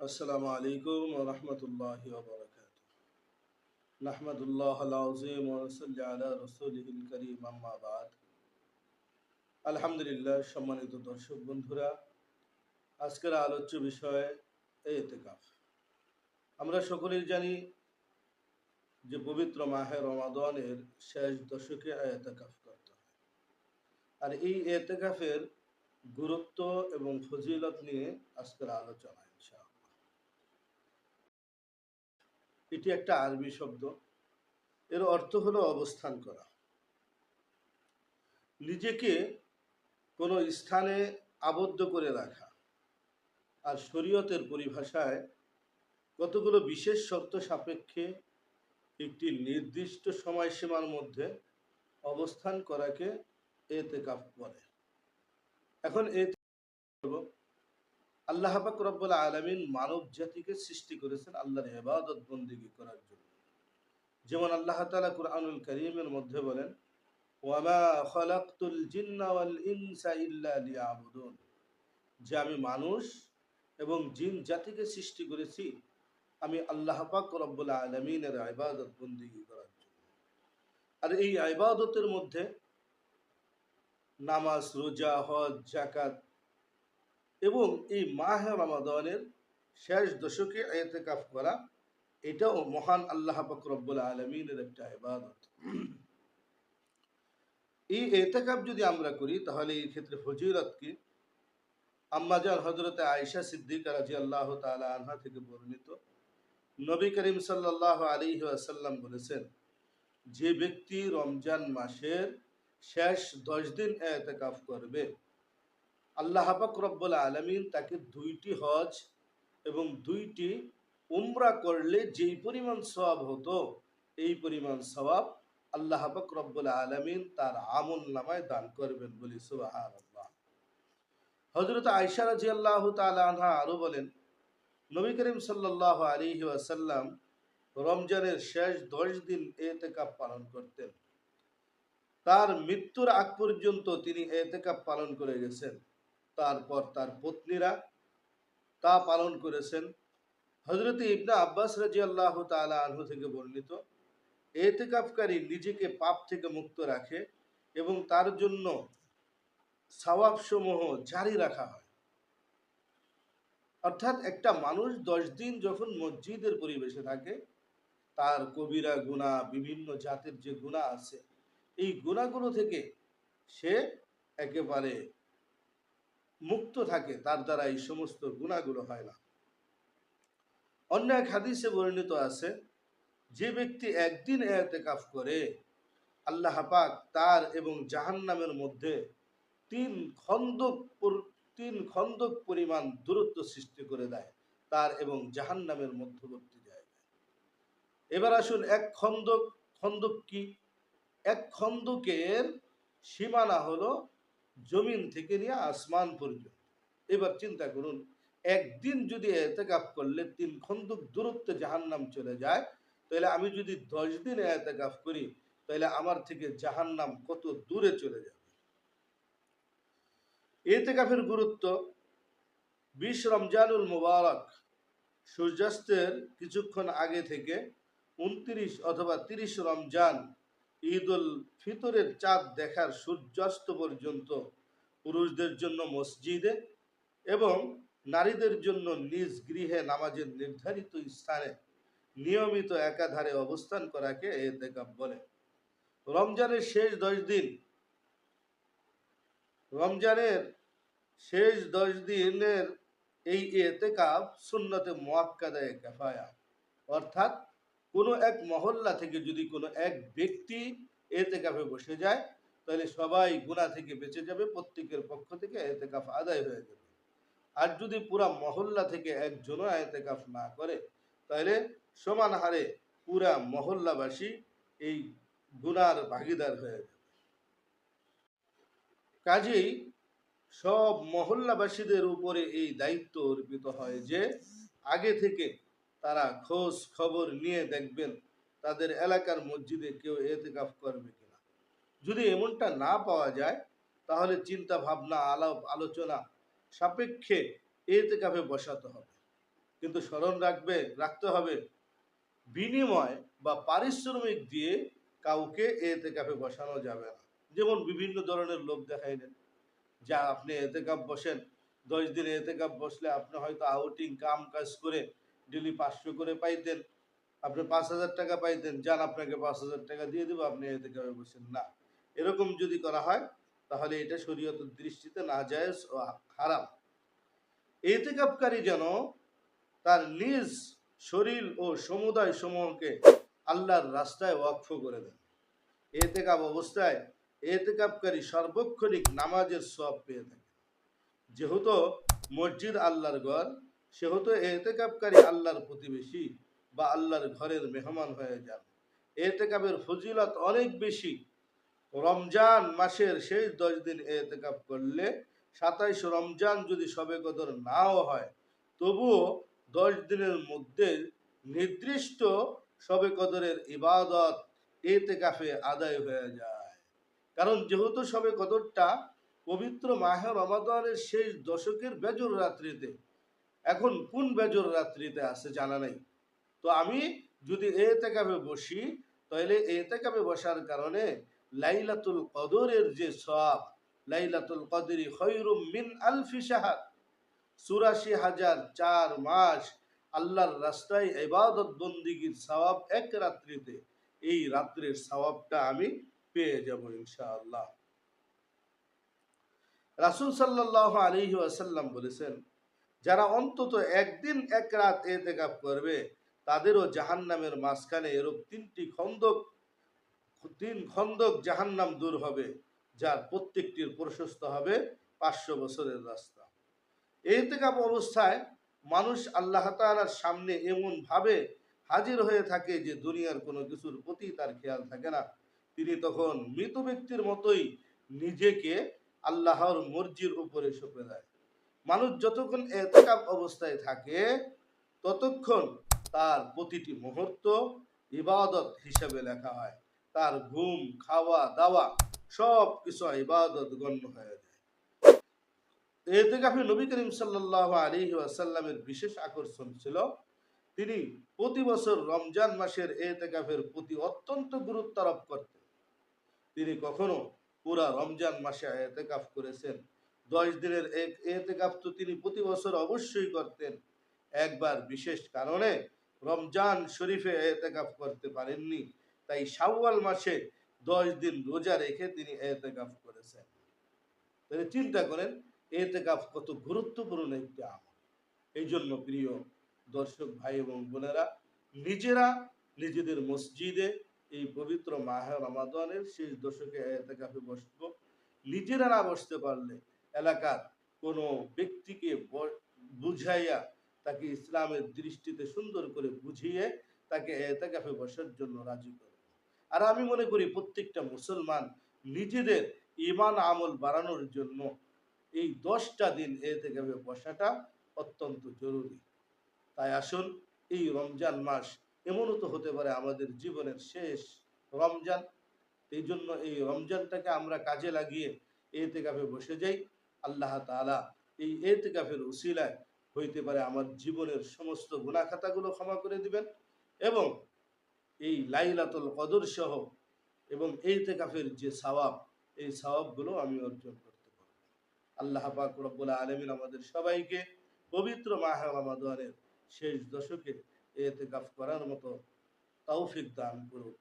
السلام عليكم ورحمة الله وبركاته نحمد الله العظيم ونصلي على رسوله الكريم أما بعد আলহামদুলিল্লাহ সম্মানিত দর্শক বন্ধুরা আজকের আলোচ্য বিষয় এতেকাফ আমরা সকলেই জানি যে পবিত্র মাহে রমাদানের শেষ দশকে এতেকাফ করতে হয় আর এই এতেকাফের গুরুত্ব এবং ফজিলত নিয়ে আজকের আলোচনা এটি একটা আরবি শব্দ। এর অর্থ হলো অবস্থান করা। নিজেকে কোনো স্থানে আবদ্ধ করে রাখা। আর শরীয়তের পরিভাষায় কতগুলো বিশেষ শর্ত সাপেক্ষে একটি নির্দিষ্ট সময়সীমার মধ্যে অবস্থান করাকে এতেকাফ বলে। এখন এতে আল্লাহ পাক রব্বুল আলামিন মানব জাতিকে সৃষ্টি করেছেন আল্লাহর ইবাদত বন্দিগি করার জন্য। যেমন আল্লাহ তাআলা কুরআনুল কারীমের মধ্যে বলেন, ওয়ামা খালাকতুল জিন্না ওয়াল ইনসা ইল্লা যে আমি মানুষ এবং জিন জাতিকে সৃষ্টি করেছি, আমি আল্লাহ পাক রব্বুল আলামিনের ইবাদত বন্দিগি করার জন্য। আর এই ইবাদতের মধ্যে নামাজ, রোজা, হজ জাকাত এবং এই মাহে রমাদানের শেষ দশকে এতেকাফ করা, এটাও মহান আল্লাহ পাক রব্বুল আলমিনের একটা ইবাদত। এই এতেকাফ যদি আমরা করি, তাহলে এই ক্ষেত্রে ফজিলত কি আম্মাজান হজরতে আয়েশা সিদ্দিকা রাজি আল্লাহ তালা আনহা থেকে বর্ণিত নবী করিম সাল্লাহ আলী আসাল্লাম বলেছেন, যে ব্যক্তি রমজান মাসের শেষ দশ দিন এতেকাফ করবে আল্লাহ হাবাক রব্বুল আলমিন তাকে দুইটি হজ এবং দুইটি উমরা করলে যেই পরিমাণ সওয়াব হতো, এই পরিমাণ সওয়াব আল্লাহ হাবাক রব্বুল আলমিন তার আমল নামায় দান করবেন বলি সুবাহ হজরত আয়সা রাজি আল্লাহ তালা আরও বলেন, নবী করিম সাল্লাহ আলিহি ওয়াসাল্লাম রমজানের শেষ দশ দিন এতেকাপ পালন করতেন। তার মৃত্যুর আগ পর্যন্ত তিনি এতেকাপ পালন করে গেছেন। তারপর তার পত্নীরা তা পালন করেছেন। হজরত ইবনা আব্বাস রাজি আল্লাহ তালা আনহু থেকে বর্ণিত, এতেকাফকারী নিজেকে পাপ থেকে মুক্ত রাখে এবং তার জন্য সওয়াব সমূহ জারি রাখা হয়। অর্থাৎ একটা মানুষ দশ দিন যখন মসজিদের পরিবেশে থাকে, তার কবিরা, গুণা, বিভিন্ন জাতের যে গুণা আছে, এই গুণাগুলো থেকে সে একেবারে মুক্ত থাকে, তার দ্বারা এই সমস্ত গুণাগুলো হয় না। অন্য এক হাদিসে বর্ণিত আছে, যে ব্যক্তি একদিন এতেকাফ করে, আল্লাহ পাক তার এবং জাহান্নামের মধ্যে তিন খন্দক তিন খন্দক পরিমাণ দূরত্ব সৃষ্টি করে দেয়, তার এবং জাহান্নামের মধ্যবর্তী জায়গায়। এবার আসুন, এক খন্দক খন্দক কি? এক খন্দকের সীমানা হলো জমিন থেকে নিয়ে আসমান পর্যন্ত। এবার চিন্তা করুন, একদিন যদি এতেকাফ করলে তিন খন্দক দূরত্বে জাহান্নাম চলে যায়, তাহলে আমি যদি দশ দিন এতেকাফ করি, তাহলে আমার থেকে জাহান্নাম কত দূরে চলে যাবে? এতেকাফের গুরুত্ব, বিশ রমজানুল মুবারক সূর্যাস্তের কিছুক্ষণ আগে থেকে উনত্রিশ অথবা তিরিশ রমজান ঈদ উল ফিতরের চাঁদ দেখার সূর্যাস্ত পর্যন্ত পুরুষদের জন্য মসজিদে এবং নারীদের জন্য নিজ গৃহে নামাজের নির্ধারিত স্থানে নিয়মিত একাধারে অবস্থান করাকে এতেকাপ বলে। রমজানের শেষ দশ দিন, রমজানের শেষ দশ দিনের এই এতেকাপ সুন্নতে মোয়াক্কাদায় কেফায়া, অর্থাৎ কোনো এক মহল্লা থেকে যদি কোনো এক ব্যক্তি এতেকাফে বসে যায়, তাহলে সবাই গুণা থেকে বেঁচে যাবে, প্রত্যেকের পক্ষ থেকে এতে এতেকাফ আদায় হয়ে যাবে। আর যদি পুরা মহল্লা থেকে একজনও এতে এতেকাফ না করে, তাহলে সমান হারে পুরা মহল্লাবাসী এই গুনার ভাগিদার হয়ে যাবে। কাজেই সব মহল্লাবাসীদের উপরে এই দায়িত্ব অর্পিত হয় যে, আগে থেকে তারা খোঁজ খবর নিয়ে দেখবেন তাদের এলাকার মসজিদে কেউ এতেকাফ করবে কিনা। যদি এমনটা না পাওয়া যায়, তাহলে চিন্তা ভাবনা, আলাপ, আলোচনা সাপেক্ষে এতেকাফে বসাতে হবে। কিন্তু স্মরণ রাখবে, রাখতে হবে, বিনিময় বা পারিশ্রমিক দিয়ে কাউকে এতে কাপে বসানো যাবে না। যেমন বিভিন্ন ধরনের লোক দেখাইলেন যা আপনি এতে কাপ বসেন, দশ দিনে এতে কাপ বসলে আপনি হয়তো আউটিং কাম কাজ করে ডেলি পাঁচশো করে পাইতেন, আপনি পাঁচ হাজার টাকা পাইতেন, যান আপনাকে পাঁচ হাজার টাকা দিয়ে দেবো, আপনি এতে কাপে বসেন না। এরকম যদি করা হয়, তাহলে এটা শরীয়তের দৃষ্টিতে না যায় ও খারাপ হারাম এতেকাপকারী যেন তার নিজ শরীর ও সমুদায় সমূহকে আল্লাহর রাস্তায় ওয়াকফ করে দেন। এতেকাপ অবস্থায় এতেকাপকারী সর্বক্ষণিক নামাজের সব পেয়ে থাকে। যেহেতু মসজিদ আল্লাহর ঘর সেহেতু এতেকাপকারী আল্লাহর প্রতিবেশী বা আল্লাহর ঘরের মেহমান হয়ে যান। এতেকাপের ফজিলত অনেক বেশি। রমজান মাসের শেষ দশ দিন এতেকাপ করলে সাতাইশ রমজান যদি সবে কদর নাও হয়, তবুও দশ দিনের মধ্যে নির্দিষ্ট সবে কদরের ইবাদত এতে কাফে আদায় হয়ে যায়। কারণ যেহেতু সবে কদরটা পবিত্র মাহে রমাদানের শেষ দশকের বেজর রাত্রিতে এখন কোন বেজর রাত্রিতে আছে জানা নাই। তো আমি যদি এতে কাপে বসি, তাহলে এতে কাপে বসার কারণে লাইলাতুল কদরের যে সব লাইলাতুল কদরি খৈরুম মিন আলফি শাহার। চুরাশি হাজার চার মাস আল্লাহর রাস্তায় এবাদত বন্দিগির সওয়াব এক রাত্রিতে, এই রাত্রের সওয়াবটা আমি পেয়ে যাব ইনশাআল্লাহ। রাসূল সাল্লাল্লাহু আলাইহি ওয়াসাল্লাম বলেছেন যারা অন্তত একদিন এক রাত এতেকাফ করবে, তাদেরও জাহান্নামের মাঝখানে এরূপ তিনটি খন্দক, তিন খন্দক জাহান্নাম দূর হবে, যার প্রত্যেকটির প্রশস্ত হবে পাঁচশো বছরের রাস্তা। এতেকাপ অবস্থায় মানুষ আল্লাহ তাআলার সামনে এমন ভাবে হাজির হয়ে থাকে যে দুনিয়ার কোনো কিছুর প্রতি তার খেয়াল থাকে না। তিনি তখন মৃত ব্যক্তির মতোই নিজেকে আল্লাহর মর্জির উপরে সঁপে দেয়। মানুষ যতক্ষণ এতেকাপ অবস্থায় থাকে, ততক্ষণ তার প্রতিটি মুহূর্ত ইবাদত হিসেবে লেখা হয়। তার ঘুম, খাওয়া, দাওয়া সব কিছু ইবাদত গণ্য হয়ে যায়। এতেকাফে নবী করিম সাল্লাল্লাহু আলাইহি ওয়াসাল্লামের বিশেষ আকর্ষণ ছিল, তিনি প্রতি বছর রমজান মাসের এতেকাফের প্রতি অত্যন্ত গুরুত্ব আরোপ করতেন। তিনি কখনো পুরা রমজান মাসে এতেকাফ করেছেন দশ দিনের এক এতেকাফ তো তিনি প্রতি বছর অবশ্যই করতেন। একবার বিশেষ কারণে রমজান শরীফে এতেকাফ করতে পারেননি। তাই শাওয়াল মাসে দশ দিন রোজা রেখে তিনি এতেকাফ করেছেন। তাহলে চিন্তা করেন, এতেকাফ কত গুরুত্বপূর্ণ একটি আমল। এই জন্য প্রিয় দর্শক ভাই এবং বোনেরা, নিজেরা নিজেদের মসজিদে এই পবিত্র মাহে রমাদানের শেষ দশকে এতেকাফে বসবো। নিজেরা না বসতে পারলে এলাকার কোনো ব্যক্তিকে বুঝাইয়া তাকে ইসলামের দৃষ্টিতে সুন্দর করে বুঝিয়ে তাকে এতেকাফে বসার জন্য রাজি করে আর আমি মনে করি প্রত্যেকটা মুসলমান নিজেদের ইমান আমল বাড়ানোর জন্য এই দশটা দিন এতেকাফে বসাটা অত্যন্ত জরুরি। তাই আসুন, এই রমজান মাস এমনও তো হতে পারে আমাদের জীবনের শেষ রমজান। এই জন্য এই রমজানটাকে আমরা কাজে লাগিয়ে এতেকাফে বসে যাই। আল্লাহ তাআলা এই এতেকাফের উসিলায় হইতে পারে আমার জীবনের সমস্ত গুণাখাতাগুলো ক্ষমা করে দিবেন এবং এই লাইলাতুল কদর সহ এবং এতেকাফের যে সওয়াব, এই সওয়াবগুলো আমি অর্জন করতে পারব। আল্লাহ পাক রব্বুল আলামিন আমাদের সবাইকে পবিত্র মাহে রমাদানের শেষ দশকে এতেকাফ করার মতো তৌফিক দান করুক।